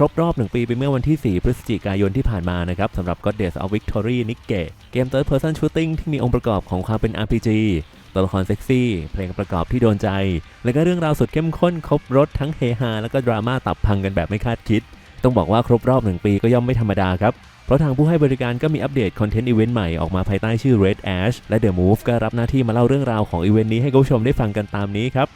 รบรอบหนึ่งปีไปเมื่อวันที่ 4 พฤศจิกายนที่ผ่านมานะครับสำหรับ Goddess of Victory นิกเกะเกม Third Person Shooting ที่มีองค์ประกอบของความเป็น RPG ตัวละครเซ็กซี่ เพลงประกอบที่โดนใจ และก็เรื่องราวสุดเข้มข้นครบรถทั้งเฮฮาแล้วก็ดราม่าตับพังกันแบบไม่คาดคิด ต้องบอกว่าครบรอบหนึ่งปีก็ย่อมไม่ธรรมดาครับ เพราะทางผู้ให้บริการก็มีอัปเดตคอนเทนต์อีเวนต์ใหม่ออกมาภายใต้ชื่อ Red Ash และ The Move ก็รับหน้าที่มาเล่าเรื่องราวของอีเวนต์นี้ให้คุณผู้ชมได้ฟังกันตามนี้ครับ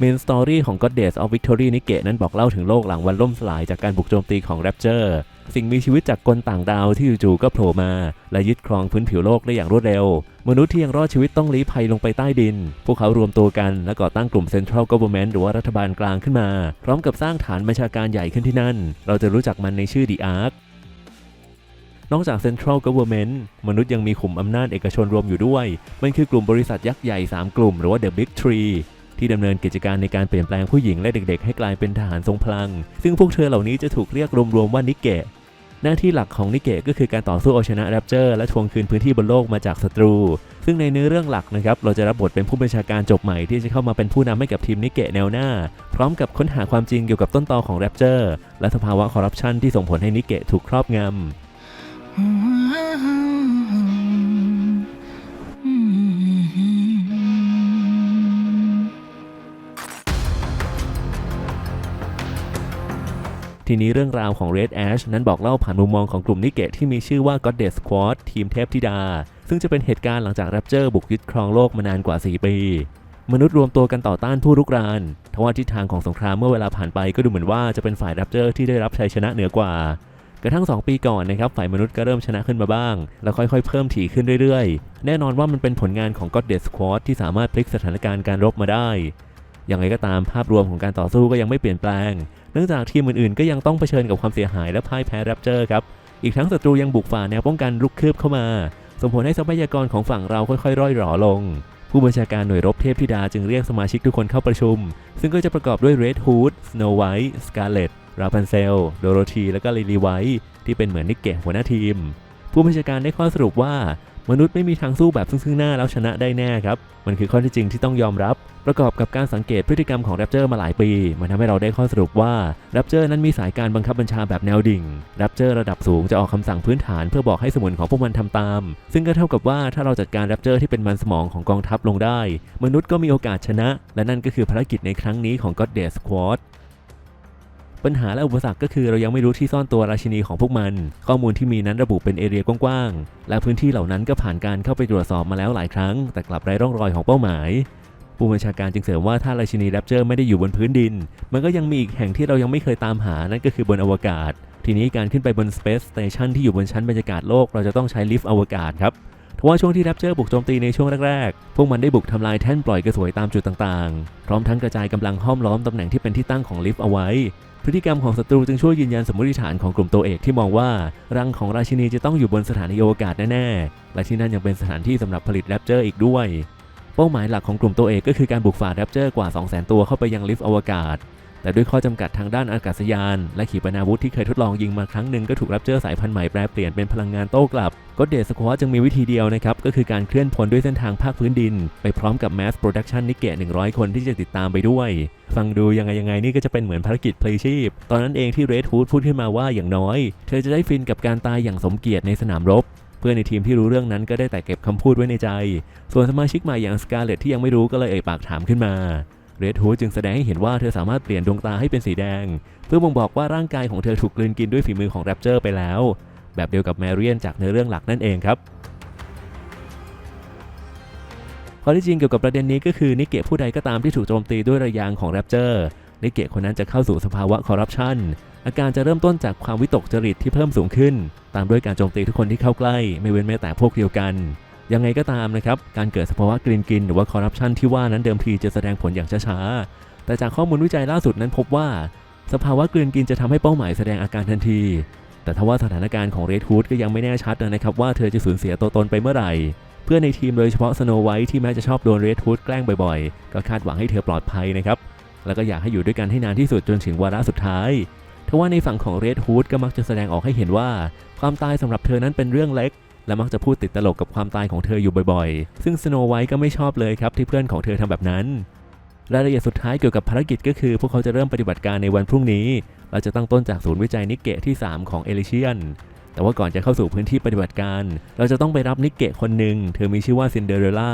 เมนสตอรี่ของ Goddess of Victory นิเกะนั้นบอกเล่าถึงโลกหลังวันล่มสลายจากการบุกโจมตีของ Rapture สิ่งมีชีวิตจากกลต่างดาวที่จู่ๆก็โผล่มา และยึดครองพื้นผิวโลกได้อย่างรวดเร็ว มนุษย์ที่ยังรอดชีวิตต้องลี้ภัยลงไปใต้ดิน พวกเขารวมตัวกันและก่อตั้งกลุ่ม Central Government หรือว่ารัฐบาลกลางขึ้นมา พร้อมกับสร้างฐานบัญชาการใหญ่ขึ้นที่นั่น เราจะรู้จักมันในชื่อ The Ark นอกจาก Central Government มนุษย์ยังมีขุมอำนาจเอกชนรวมอยู่ด้วย มันคือกลุ่มบริษัทยักษ์ใหญ่ 3 กลุ่มหรือว่า The Big Three ที่ดำเนินกิจการในการเปลี่ยนแปลงผู้หญิงและเด็กๆ ให้กลายเป็นทหารทรงพลัง ซึ่งพวกเธอเหล่านี้จะถูกเรียกรวมๆว่านิเกะหน้าที่หลักของนิเกะก็คือการต่อสู้เอาชนะแรปเจอร์และทวงคืนพื้นที่บนโลกมาจากศัตรู ซึ่งในเนื้อเรื่องหลักนะครับ เราจะรับบทเป็นผู้บัญชาการจบใหม่ที่จะเข้ามาเป็นผู้นำให้กับทีมนิเกะแนวหน้า พร้อมกับค้นหาความจริงเกี่ยวกับต้นตอของแรปเจอร์และสภาวะคอร์รัปชันที่ส่งผลให้นิเกะถูกครอบงำ ทีนี้เรื่องราวของ Red Ash นั้นบอกเล่าผ่านมุมมองของกลุ่มนิเกะที่มีชื่อว่า Goddess Squad ทีมเทพธิดา ซึ่งจะเป็นเหตุการณ์หลังจาก Rapture บุกยึดครองโลกมานานกว่า 4 ปี มนุษย์รวมตัวกันต่อต้านผู้รุกรานทว่าทิศทางของสงครามเมื่อเวลาผ่านไปก็ดูเหมือนว่าจะเป็นฝ่าย Rapture ที่ได้รับชัยชนะเหนือกว่า กระทั่ง 2 ปีก่อนนะครับฝ่ายมนุษย์ก็เริ่มชนะขึ้นมาบ้าง แล้วค่อยๆ เพิ่มถี่ขึ้นเรื่อยๆ แน่นอนว่ามันเป็นผลงานของ Goddess Squad ที่สามารถพลิกสถานการณ์การรบมาได้อย่างไรก็ตามภาพรวมของการต่อสู้ก็ยังไม่เปลี่ยนแปลง เนื่องจากทีมอื่นๆ ก็ยังต้องเผชิญกับความเสียหายและพ่ายแพ้แรปเจอร์ครับ อีกทั้งศัตรูยังบุกฝ่าแนวป้องกันลุกคืบเข้ามา ส่งผลให้ทรัพยากรของฝั่งเราค่อยๆ ร่อยหรอลง ผู้บัญชาการหน่วยรบเทพธิดาจึงเรียกสมาชิกทุกคนเข้าประชุม ซึ่งก็จะประกอบด้วย Red Hood Snow White Scarlet Rapunzel Dorothy และก็ Lily White ที่เป็นเหมือนนิกเกะหัวหน้าทีม ผู้บัญชาการได้ข้อสรุปว่า มนุษย์ไม่มีทางสู้แบบซึ่งๆหน้าแล้วชนะได้แน่ครับ มันคือข้อที่จริงที่ต้องยอมรับ ประกอบกับการสังเกตพฤติกรรมของแรปเจอร์มาหลายปี มันทำให้เราได้ข้อสรุปว่าแรปเจอร์นั้นมีสายการบังคับบัญชาแบบแนวดิ่งแรปเจอร์ระดับสูงจะออกคำสั่งพื้นฐานเพื่อบอกให้สมุนของพวกมันทำตาม ซึ่งก็เท่ากับว่าถ้าเราจัดการแรปเจอร์ที่เป็นมันสมองของกองทัพลงได้ มนุษย์ก็มีโอกาสชนะ และนั่นก็คือภารกิจในครั้งนี้ของ Goddess Squad ปัญหาและอุปสรรคก็คือเรายังไม่รู้ที่ซ่อนตัวราชินีของพวกมัน ข้อมูลที่มีนั้นระบุเป็นเอเรียกว้างๆ และพื้นที่เหล่านั้นก็ผ่านการเข้าไปตรวจสอบมาแล้วหลายครั้ง แต่กลับไร้ร่องรอยของเป้าหมายผู้บัญชาการจึงเสริมว่าถ้าราชินีแรปเจอร์ไม่ได้อยู่บนพื้นดิน มันก็ยังมีอีกแห่งที่เรายังไม่เคยตามหานั่นก็คือบนอวกาศ ทีนี้การขึ้นไปบน Space Station ที่อยู่บนชั้นบรรยากาศโลก เราจะต้องใช้ลิฟต์อวกาศครับ ทว่าช่วงที่แรปเจอร์บุกโจมตีในช่วงแรกๆ พวกมันได้บุกทำลายแท่นปล่อยกระสวยตามจุดต่างๆ พร้อมทั้งกระจายกำลังห้อมล้อมตำแหน่งที่เป็นที่ตั้งของลิฟต์เอาไว้ พฤติกรรมของศัตรูจึงช่วยยืนยันสมมติฐานของกลุ่มตัวเอกที่มองว่ารังของราชินีจะต้องอยู่บนสถานีอวกาศแน่ๆ และที่นั่นยังเป็นสถานที่สำหรับผลิตแรปเจอร์อีกด้วย เป้าหมายหลักของกลุ่มตัวเอกก็คือการบุกฝ่าแรปเจอร์กว่า 200,000 ตัวเข้าไปยังลิฟต์อวกาศ แต่ด้วยข้อจำกัดทางด้านอากาศยาน และขีปนาวุธที่เคยทดลองยิงมาครั้งหนึ่งก็ถูกแรปเจอสายพันธุ์ใหม่แปลเปลี่ยนเป็นพลังงานโต้กลับก็เดสควอจึงมีวิธีเดียวนะครับ ก็คือการเคลื่อนพลด้วยเส้นทางภาคพื้นดิน ไปพร้อมกับแมสโปรดักชันนิเกะ100 คนที่จะติดตามไปด้วย ฟังดูยังไงยังไงนี่ก็จะเป็นเหมือนภารกิจเพลย์ชีพ ตอนนั้นเองที่เรดฮูดพูดขึ้นมาว่าอย่างน้อย เธอจะได้ฟินกับการตายอย่างสมเกียรติในสนามรบเพื่อนในทีมที่รู้เรื่องนั้นก็ได้แต่เก็บคำพูดไว้ในใจ ส่วนสมาชิกใหม่อย่างสกาเลตที่ยังไม่รู้ก็เลยเอ่ยปากถามขึ้นมา เรดฮูดจึงแสดงให้เห็นว่าเธอสามารถเปลี่ยนดวงตาให้เป็นสีแดง เพื่อบ่งบอกว่าร่างกายของเธอถูกกลืนกินด้วยฝีมือของแรปเจอร์ไปแล้ว แบบเดียวกับแมรี่นจากเนื้อเรื่องหลักนั่นเองครับข้อที่จริงเกี่ยวกับประเด็นนี้ก็คือนิเกะผู้ใดก็ตามที่ถูกโจมตีด้วยระยางของแรปเจอร์นิเกะคนนั้นจะเข้าสู่สภาวะคอร์รัปชันอาการจะเริ่มต้นจากความวิตกจริตที่เพิ่มสูงขึ้น ตามด้วยการโจมตีทุกคนที่เข้าใกล้ ไม่เว้นแม้แต่พวกเดียวกัน ยังไงก็ตามนะครับ การเกิดสภาวะกลืนกินหรือว่าคอร์รัปชันที่ว่านั้นเดิมทีจะแสดงผลอย่างช้าๆ แต่จากข้อมูลวิจัยล่าสุดนั้นพบว่า สภาวะกลืนกินจะทำให้เป้าหมายแสดงอาการทันที แต่ทว่าสถานการณ์ของเรดฮูดก็ยังไม่แน่ชัดนะครับว่าเธอจะสูญเสียตัวตนไปเมื่อไหร่ เพื่อนในทีมโดยเฉพาะสโนไวท์ที่แม้จะชอบโดนเรดฮูดแกล้งบ่อยๆ ก็คาดหวังให้เธอปลอดภัยนะครับ แล้วก็อยากให้อยู่ด้วยกันให้นานที่สุดจนถึงวาระสุดท้ายทว่าในฝั่งของเรดฮูดก็มักจะแสดงออกให้เห็นว่า ความตายสำหรับเธอนั้นเป็นเรื่องเล็ก และมักจะพูดติดตลกกับความตายของเธออยู่บ่อยๆ ซึ่งสโนไวท์ก็ไม่ชอบเลยครับที่เพื่อนของเธอทำแบบนั้นรายละเอียดสุดท้ายเกี่ยวกับภารกิจก็คือ พวกเขาจะเริ่มปฏิบัติการในวันพรุ่งนี้ เราจะตั้งต้นจากศูนย์วิจัยนิกเกะที่ 3 ของเอลิเชียน แต่ว่าก่อนจะเข้าสู่พื้นที่ปฏิบัติการ เราจะต้องไปรับนิกเกะคนหนึ่ง เธอมีชื่อว่าซินเดอเรลล่า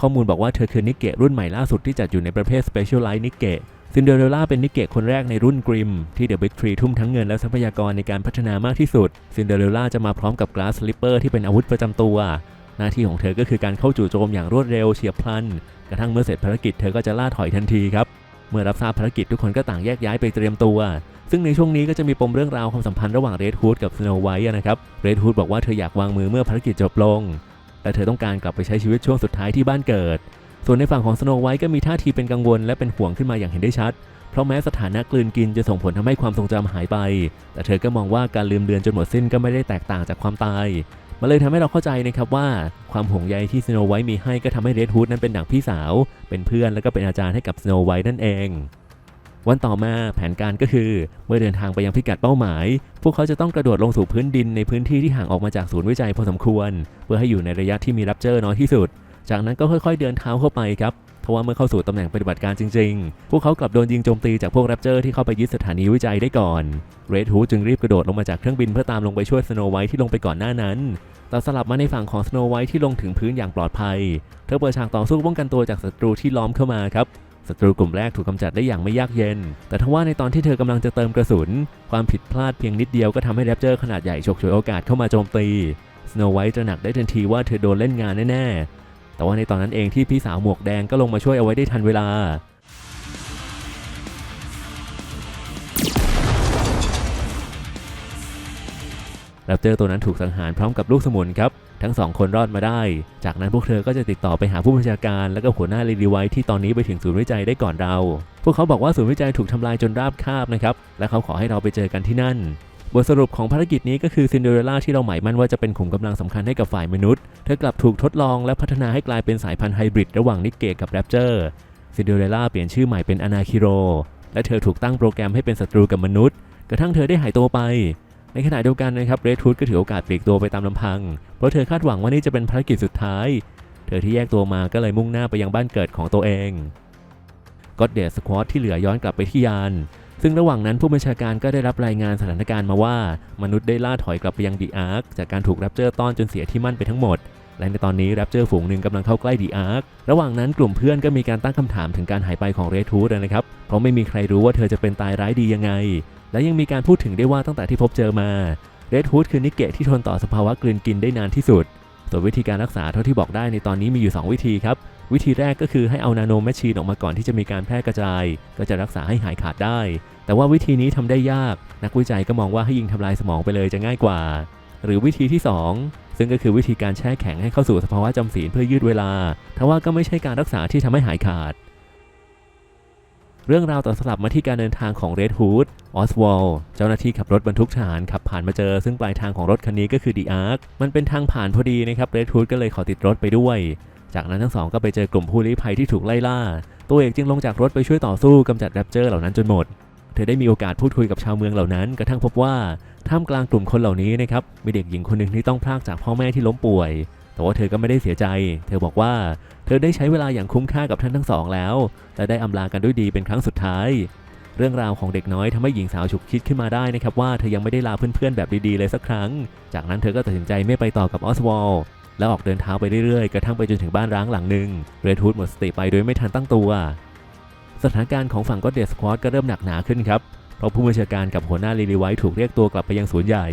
ข้อมูลบอกว่าเธอคือนิกเกะรุ่นใหม่ล่าสุดที่จัดอยู่ในประเภท Specialized นิกเกะ ซินเดอเรลล่าเป็นนิกเกะคนแรกในรุ่นกริม ที่เดอะบิ๊กทรีทุ่มทั้งเงินและทรัพยากรในการพัฒนามากที่สุด ซินเดอเรลล่าจะมาพร้อมกับกลาสสลิปเปอร์ที่เป็นอาวุธประจำตัว หน้าที่ของเธอก็คือการเข้าจู่โจมอย่างรวดเร็วเฉียบพลัน กระทั่งเมื่อเสร็จภารกิจเธอก็จะล่าถอยทันทีครับ เมื่อรับทราบภารกิจทุกคนก็ต่างแยกย้ายไปเตรียมตัว ซึ่งในช่วงนี้ก็จะมีปมเรื่องราวความสัมพันธ์ระหว่างเรดฮูดกับสโนไวท์นะครับ เรดฮูดบอกว่าเธออยากวางมือเมื่อภารกิจจบลงและเธอต้องการกลับไปใช้ชีวิตช่วงสุดท้ายที่บ้านเกิด ส่วนในฝั่งของสโนไวท์ก็มีท่าทีเป็นกังวลและเป็นห่วงขึ้นมาอย่างเห็นได้ชัด เพราะแม้สถานะกลืนกินจะส่งผลทำให้ความทรงจำหายไป แต่เธอก็มองว่าการลืมเลือนจนหมดสิ้นก็ไม่ได้แตกต่างจากความตาย มันเลยทำให้เราเข้าใจนะครับว่า ความห่วงใยที่สโนไวท์มีให้ก็ทำให้เรดฮูดนั้นเป็นดั่งพี่สาว เป็นเพื่อนและก็เป็นอาจารย์ให้กับสโนไวท์นั่นเองวันต่อมาแผนการก็คือ เมื่อเดินทางไปยังพิกัดเป้าหมาย พวกเขาจะต้องกระโดดลงสู่พื้นดินในพื้นที่ที่ห่างออกมาจากศูนย์วิจัยพอสมควร เพื่อให้อยู่ในระยะที่มีรับเจอน้อยที่สุด จากนั้นก็ค่อยๆเดินเท้าเข้าไปครับเพราะว่าเมื่อเข้าสู่ตำแหน่งปฏิบัติการจริงๆ พวกเขากลับโดนยิงโจมตีจากพวกแรปเจอร์ที่เข้าไปยึดสถานีวิจัยได้ก่อน เรดฮูจึงรีบกระโดดลงมาจากเครื่องบินเพื่อตามลงไปช่วยสโนไวท์ที่ลงไปก่อนหน้านั้น แต่สลับมาในฝั่งของสโนไวท์ที่ลงถึงพื้นอย่างปลอดภัย เธอเปิดฉากต่อสู้ป้องกันตัวจากศัตรูที่ล้อมเข้ามาครับ ศัตรูกลุ่มแรกถูกกำจัดได้อย่างไม่ยากเย็น แต่ทว่าในตอนที่เธอกำลังจะเติมกระสุน ความผิดพลาดเพียงนิดเดียวก็ทำให้แรปเจอร์ขนาดใหญ่ฉกฉวยโอกาสเข้ามาโจมตีสโนไวท์ตระหนักได้ทันทีว่าเธอโดนเล่นงานแน่ๆ แต่ว่าในตอนนั้นเองที่พี่สาวหมวกแดงก็ลงมาช่วยเอาไว้ได้ทันเวลาแรปเตอร์ตัวนั้นถูกสังหารพร้อมกับลูกสมุนครับ ทั้งสองคนรอดมาได้ จากนั้นพวกเธอก็จะติดต่อไปหาผู้บัญชาการและก็หัวหน้าเรดีไวที่ตอนนี้ไปถึงศูนย์วิจัยได้ก่อนเรา พวกเขาบอกว่าศูนย์วิจัยถูกทำลายจนราบคาบนะครับ และเขาขอให้เราไปเจอกันที่นั่น บทสรุปของภารกิจนี้ก็คือซินเดอเรลล่าที่เราหมายมั่นว่าจะเป็นขุมกำลังสำคัญให้กับฝ่ายมนุษย์ เธอกลับถูกทดลองและพัฒนาให้กลายเป็นสายพันธุ์ไฮบริดระหว่างนิกเกกับแรปเจอร์ซินเดอเรลล่าเปลี่ยนชื่อใหม่เป็นอนาคิโร และเธอถูกตั้งโปรแกรมให้เป็นศัตรูกับมนุษย์ กระทั่งเธอได้หายตัวไป ในขณะเดียวกันนะครับเรดทูดก็ถือโอกาสปลีกตัวไปตามลำพัง เพราะเธอคาดหวังว่านี่จะเป็นภารกิจสุดท้าย เธอที่แยกตัวมาก็เลยมุ่งหน้าไปยังบ้านเกิดของตัวเองก็เดสควอตที่เหลือย้อนกลับไปที่ยาน ซึ่งระหว่างนั้นผู้บัญชาการก็ได้รับรายงานสถานการณ์มาว่า มนุษย์ได้ล่าถอยกลับไปยังดีอาร์คจากการถูกแรปเจอร์ต้อนจนเสียที่มั่นไปทั้งหมด และในตอนนี้แรปเจอร์ฝูงหนึ่งกำลังเข้าใกล้ดีอาร์คระหว่างนั้นกลุ่มเพื่อนก็มีการตั้งคำถามถึงการหายไปของเรดทูดนะครับ เพราะไม่มีใครรู้ว่าเธอจะเป็นตายร้ายดียังไง และยังมีการพูดถึงได้ว่าตั้งแต่ที่พบเจอมาเรดฮูดคือนิกเกะที่ทนต่อสภาวะกลืนกินได้นานที่สุดส่วนวิธีการรักษาเท่าที่บอกได้ในตอนนี้มีอยู่ 2 วิธีครับ วิธีแรกก็คือให้เอานาโนแมชชีนออกมาก่อนที่จะมีการแพร่กระจาย ก็จะรักษาให้หายขาดได้ แต่ว่าวิธีนี้ทำได้ยากนักวิจัยก็มองว่าให้ยิงทำลายสมองไปเลยจะง่ายกว่า หรือวิธีที่ 2 ซึ่งก็คือวิธีการแช่แข็งให้เข้าสู่สภาวะจำศีลเพื่อยืดเวลาทว่าก็ไม่ใช่การรักษาที่ทำให้หายขาด เรื่องราวต่อสลับมาที่การเดินทางของเรดฮูดออสวอลเจ้าหน้าที่ขับรถบรรทุกทหารขับผ่านมาเจอ ซึ่งปลายทางของรถคันนี้ก็คือดีอาร์คมันเป็นทางผ่านพอดีนะครับเรดฮูดก็เลยขอติดรถไปด้วยจากนั้นทั้งสองก็ไปเจอกลุ่มผู้ลี้ภัยที่ถูกไล่ล่า ตัวเอกจึงลงจากรถไปช่วยต่อสู้กำจัดแรปเจอร์เหล่านั้นจนหมด เธอได้มีโอกาสพูดคุยกับชาวเมืองเหล่านั้น กระทั่งพบว่าท่ามกลางกลุ่มคนเหล่านี้นะครับมีเด็กหญิงคนหนึ่งที่ต้องพรากจากพ่อแม่ที่ล้มป่วย แต่ว่าเธอก็ไม่ได้เสียใจ เธอบอกว่าเธอได้ใช้เวลาอย่างคุ้มค่ากับท่านทั้งสองแล้ว และได้อำลากันด้วยดีเป็นครั้งสุดท้าย เรื่องราวของเด็กน้อยทำให้หญิงสาวฉุกคิดขึ้นมาได้นะครับว่าเธอยังไม่ได้ลาเพื่อนๆแบบดีๆเลยสักครั้ง จากนั้นเธอก็ตัดสินใจไม่ไปต่อกับออสวอลแล้วออกเดินเท้าไปเรื่อยๆ กระทั่งไปจนถึงบ้านร้างหลังหนึ่งเรดฮูดหมดสติไปโดยไม่ทันตั้งตัว สถานการณ์ของฝั่งก็เดสควอตก็เริ่มหนักหนาขึ้นครับ เพราะผู้บัญชาการกับหัวหน้าลิลิไวท์ถูกเรียกตัวกลับไปยังศูนย์ใหญ่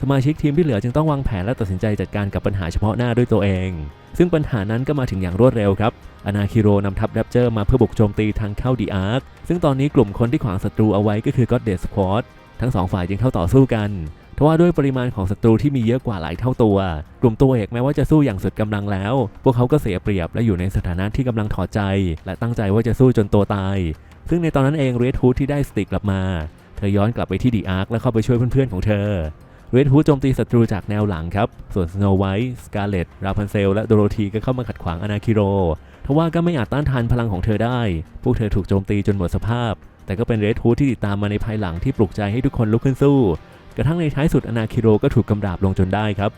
สมาชิกทีมที่เหลือจึงต้องวางแผนและตัดสินใจจัดการกับปัญหาเฉพาะหน้าด้วยตัวเอง ซึ่งปัญหานั้นก็มาถึงอย่างรวดเร็วครับอนาคิโรนำทัพแรปเจอร์มาเพื่อบุกโจมตีทางเข้าดีอาร์คซึ่งตอนนี้กลุ่มคนที่ขวางศัตรูเอาไว้ก็คือก็เดสควอตทั้งสองฝ่ายจึงเข้าต่อสู้กัน ทว่าด้วยปริมาณของศัตรูที่มีเยอะกว่าหลายเท่าตัว กลุ่มตัวเอกแม้ว่าจะสู้อย่างสุดกำลังแล้ว พวกเขาก็เสียเปรียบและอยู่ในสถานะที่กำลังถอดใจ และตั้งใจว่าจะสู้จนตัวตาย ซึ่งในตอนนั้นเองเรดฮูดที่ได้สติกลับมา เธอย้อนกลับไปที่ดีอาร์คและเข้าไปช่วยเพื่อนๆของเธอเรดฮูดโจมตีศัตรูจากแนวหลังครับ ส่วนสโนไวท์สกาเลตราพันเซล และโดโรธีก็เข้ามาขัดขวางอนาคิโร ทว่าก็ไม่อาจต้านทานพลังของเธอได้ พวกเธอถูกโจมตีจนหมดสภาพ แต่ก็เป็นเรดฮูดที่ติดตามมาในภายหลังที่ปลุกใจให้ทุกคนลุกขึ้นสู้ กระทั่งในท้ายสุดอนาคิโรก็ถูกกำราบลงจนได้ครับ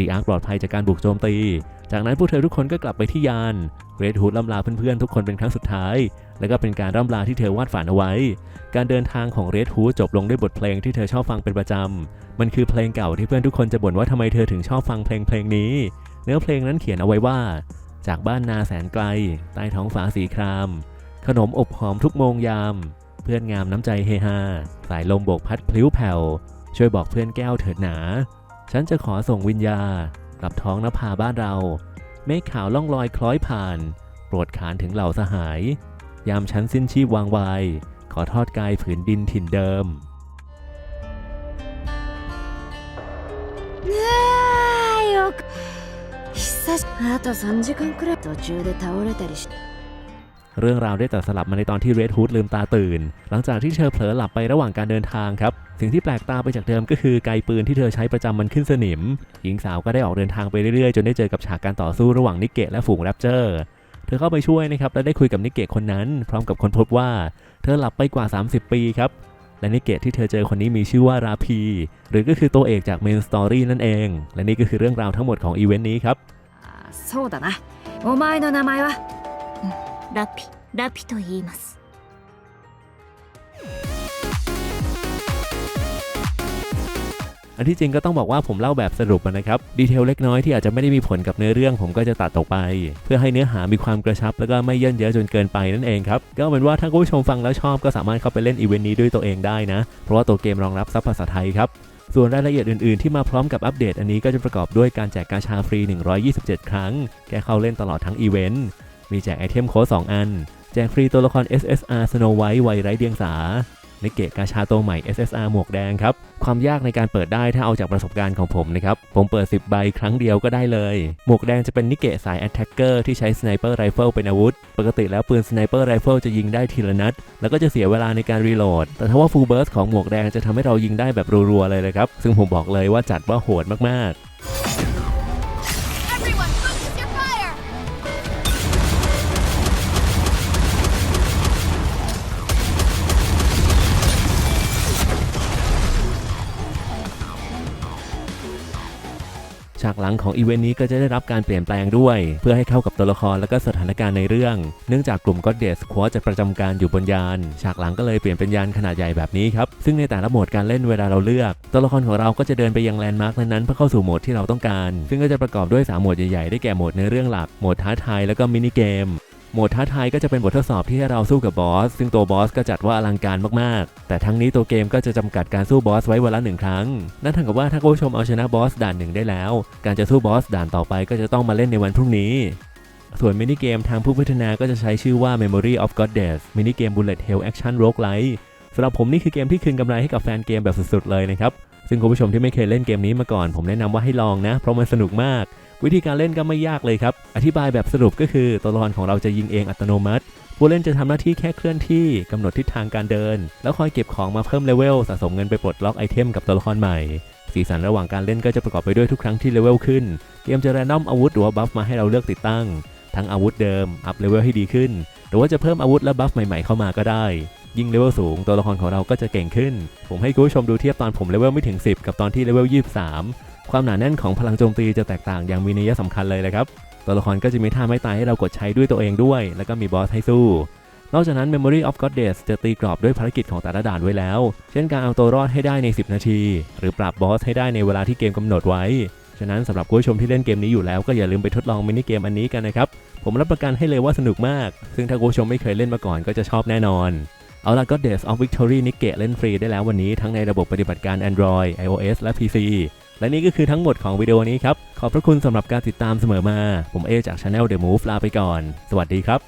ดีอาร์ปลอดภัยจากการบุกโจมตี จากนั้นพวกเธอทุกคนก็กลับไปที่ยาน เรดฮูดล่ำลาเพื่อนๆทุกคนเป็นครั้งสุดท้าย แล้วก็เป็นการร่ำลาที่เธอวาดฝันเอาไว้ การเดินทางของเรดฮูดจบลงด้วยบทเพลงที่เธอชอบฟังเป็นประจำ มันคือเพลงเก่าที่เพื่อนทุกคนจะบ่นว่าทำไมเธอถึงชอบฟังเพลงเพลงนี้ เนื้อเพลงนั้นเขียนเอาไว้ว่า จากบ้านนาแสนไกล ใต้ท้องฟ้าสีคราม ขนมอบหอมทุกโมงยาม เพื่อนงามน้ำใจเฮฮา สายลมโบกพัดพลิ้วแผ่ว ช่วยบอกเพื่อนแก้วเถิดหนา ฉันจะขอส่งวิญญา กลับท้องนภาบ้านเรา เมฆขาวล่องลอยคล้อยผ่าน โปรดขานถึงเหล่าสหาย ยามฉันสิ้นชีพวางวาย ขอทอดกายผืนดินถิ่นเดิม ねえよく久しあと3時間くらい途中で倒れたりして เรื่องราวได้แต่สลับมาในตอนที่เรดฮูดลืมตาตื่น หลังจากที่เธอเผลอหลับไประหว่างการเดินทางครับ สิ่งที่แปลกตาไปจากเดิมก็คือไกปืนที่เธอใช้ประจำมันขึ้นสนิม หญิงสาวก็ได้ออกเดินทางไปเรื่อยๆ จนได้เจอกับฉากการต่อสู้ระหว่างนิกเกะและฝูงแรปเจอร์ เธอเข้าไปช่วยนะครับและได้คุยกับนิกเกะคนนั้น พร้อมกับคนพบว่า เธอหลับไปกว่า 30 ปีครับ และนิกเกะที่เธอเจอคนนี้มีชื่อว่าราพี หรือก็คือตัวเอกจากเมนสตอรี่นั่นเอง และนี่ก็คือเรื่องราวทั้งหมดของอีเวนต์นี้ครับ あそうだなお前の名前は ラピラピと言います อันที่จริงก็ต้องบอกว่าผมเล่าแบบสรุปอะนะครับ ดีเทลเล็กน้อยที่อาจจะไม่ได้มีผลกับเนื้อเรื่อง ผมก็จะตัดออกไป เพื่อให้เนื้อหามีความกระชับ แล้วก็ไม่เยินเยอะจนเกินไปนั่นเองครับ ก็เอาเป็นว่าถ้าคุณผู้ชมฟังแล้วชอบก็สามารถเข้าไปเล่นอีเวนต์นี้ด้วยตัวเองได้นะ เพราะว่าตัวเกมรองรับซับภาษาไทยครับ ส่วนรายละเอียดอื่นๆที่มาพร้อมกับอัปเดตอันนี้ก็จะประกอบด้วยการแจกกาชาฟรี 127 ครั้ง แก้เข้าเล่นตลอดทั้งอีเวนต์ มีแจกไอเทมโค้ด2อัน แจกฟรีตัวละคร SSR Snow White วัยไร้เดียงสาในเกะกาชาตัวใหม่ SSR หมวกแดงครับ ความยากในการเปิดได้ถ้าเอาจากประสบการณ์ของผมนะครับ ผมเปิด 10 ใบครั้งเดียวก็ได้เลย หมวกแดงจะเป็นนิเกะสาย Attacker ที่ใช้สไนเปอร์ไรเฟิลเป็นอาวุธ ปกติแล้วปืนสไนเปอร์ไรเฟิลจะยิงได้ทีละนัด แล้วก็จะเสียเวลาในการรีโหลด แต่ถ้าว่า Full Burst ของหมวกแดงจะทำให้เรายิงได้แบบรัวๆเลยเลยครับ ซึ่งผมบอกเลยว่าจัดว่าโหดมากๆ ฉากหลังของอีเวนต์นี้ก็จะได้รับการเปลี่ยนแปลงด้วย เพื่อให้เข้ากับตัวละครและก็สถานการณ์ในเรื่อง เนื่องจากกลุ่มก็ d เดสควอจะประจำการอยู่บนยาน ฉากหลังก็เลยเปลี่ยนเป็นยานขนาดใหญ่แบบนี้ครับ ซึ่งในแต่ละโหมดการเล่นเวลาเราเลือก ตัวละครของเราก็จะเดินไปยังแลนด์มาร์กนั้นๆเพื่อเข้าสู่โหมดที่เราต้องการ ซึ่งก็จะประกอบด้วย3โหมดใหญ่ๆได้แก่โหมดในเรื่องหลักโหมดท้าทายแล้วก็มินิเกม โหมดท้าทายก็จะเป็นบททดสอบที่ให้เราสู้กับบอส ซึ่งตัวบอสก็จัดว่าอลังการมากๆ แต่ทั้งนี้ตัวเกมก็จะจำกัดการสู้บอสไว้วันละหนึ่งครั้ง นั่นเท่ากับว่าถ้าคุณผู้ชมเอาชนะบอสด่านหนึ่งได้แล้ว การจะสู้บอสด่านต่อไปก็จะต้องมาเล่นในวันพรุ่งนี้ ส่วนมินิเกมทางผู้พัฒนาก็จะใช้ชื่อว่า Memory of Goddess มินิเกม Bullet Hell Action Roguelike สำหรับผมนี่คือเกมที่คืนกำไรให้กับแฟนเกมแบบสุดๆเลยนะครับซึ่งคุณผู้ชมที่ไม่เคยเล่นเกมนี้มาก่อน ผมแนะนำว่าให้ลองนะ เพราะมันสนุกมาก วิธีการเล่นก็ไม่ยากเลยครับ อธิบายแบบสรุปก็คือตัวละครของเราจะยิงเองอัตโนมัติ ผู้เล่นจะทำหน้าที่แค่เคลื่อนที่กำหนดทิศทางการเดิน แล้วคอยเก็บของมาเพิ่มเลเวลสะสมเงินไปปลดล็อกไอเทมกับตัวละครใหม่ สีสันระหว่างการเล่นก็จะประกอบไปด้วยทุกครั้งที่เลเวลขึ้น เกมจะแรนดอมอาวุธหรือว่าบัฟมาให้เราเลือกติดตั้ง ทั้งอาวุธเดิมอัพเลเวลให้ดีขึ้น หรือว่าจะเพิ่มอาวุธและบัฟใหม่ๆเข้ามาก็ได้ยิ่งเลเวลสูงตัวละครของเราก็จะเก่งขึ้น ผมให้คุณผู้ชมดูเทียบตอนผมเลเวลไม่ถึง 10 กับตอนที่เลเวล 23 ความหนาแน่นของพลังโจมตีจะแตกต่างอย่างมีนัยสำคัญเลยนะครับ ตัวละครก็จะมีท่าไม่ตายให้เรากดใช้ด้วยตัวเองด้วย แล้วก็มีบอสให้สู้ นอกจากนั้น Memory of Goddess จะตีกรอบด้วยภารกิจของแต่ละด่านไว้แล้ว เช่นการเอาตัวรอดให้ได้ใน 10 นาที หรือปราบบอสให้ได้ในเวลาที่เกมกำหนดไว้ ฉะนั้นสำหรับผู้ชมที่เล่นเกมนี้อยู่แล้วก็อย่าลืมไปทดลองมินิเกมอันนี้กันนะครับ ผมรับประกันให้เลยว่าสนุกมาก ซึ่งถ้าผู้ชมไม่เคยเล่นมาก่อนก็จะชอบแน่นอนเอาล่ะ Goddess of Victory นิเกะเล่นฟรีได้แล้ววันนี้ทั้งในระบบปฏิบัติการ Android iOS และ PC และนี่ก็คือทั้งหมดของวิดีโอนี้ครับ ขอบพระคุณสำหรับการติดตามเสมอมา ผมเอจากช anel The Move ลาไปก่อน สวัสดีครับ